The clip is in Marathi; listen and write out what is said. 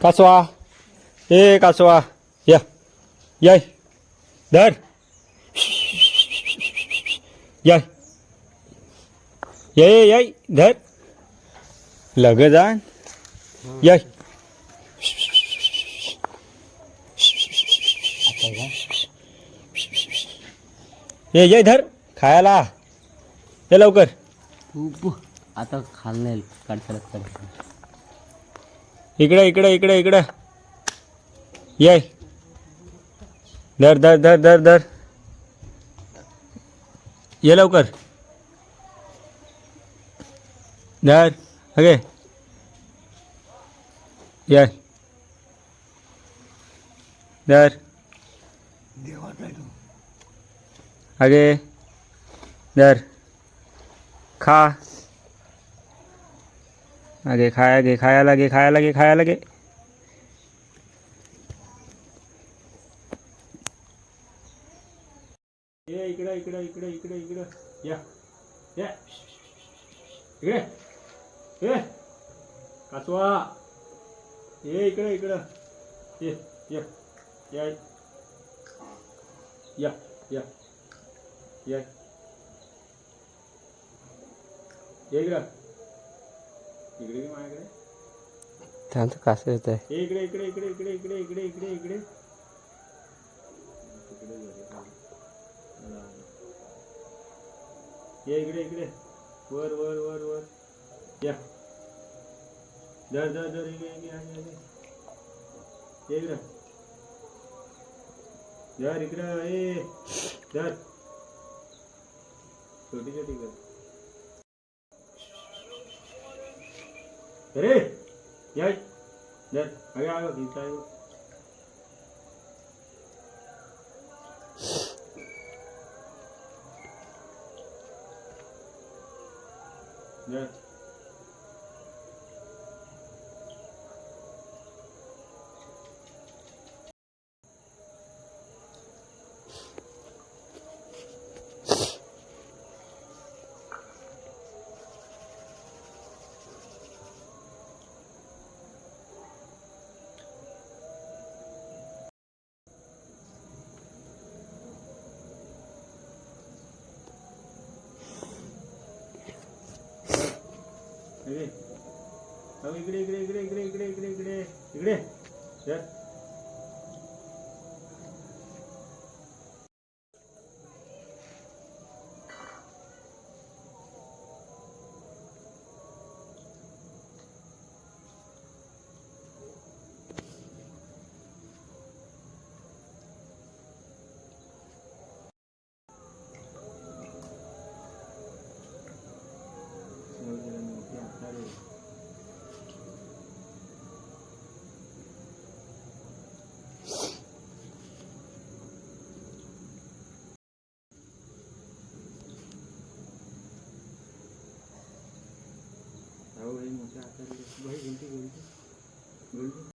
कासवा ए कासवा या याय धर याय ये याय धर लग जा याय ये ये धर खायला ये लवकर आता खाल नाही काढ इकडे इकडे इकडे इकडे. ये धर धर धर धर धर. ये लवकर. धर. अगे ये धर. अगे धर. खा. आगे खाया गे खाया लगे खाया लगे खाया लगे। ये इकडे इकडे इकडे इकडे या या। इकडे ए कासवा ये इकडे इकडे। ये ये या या या या ये इकडं। इकडे ये माझ्याकडे. त्यांचं कसं येत आहे. हे इकडे इकडे इकडे इकडे इकडे इकडे इकडे इकडे. ये इकडे इकडे. वर वर वर वर. या. धर धर धर इकडे इकडे आहे, आहे. ये इकडे. धर इकडे ए धर छोटी छोटी कर. અરે જય જય હવે આવ્યો ગીતા આવ્યો જય इकडे इकडे इकडे इकडे इकडे इकडे इकडे इकडे. इकडे इकडे 왜 울고 울고 울고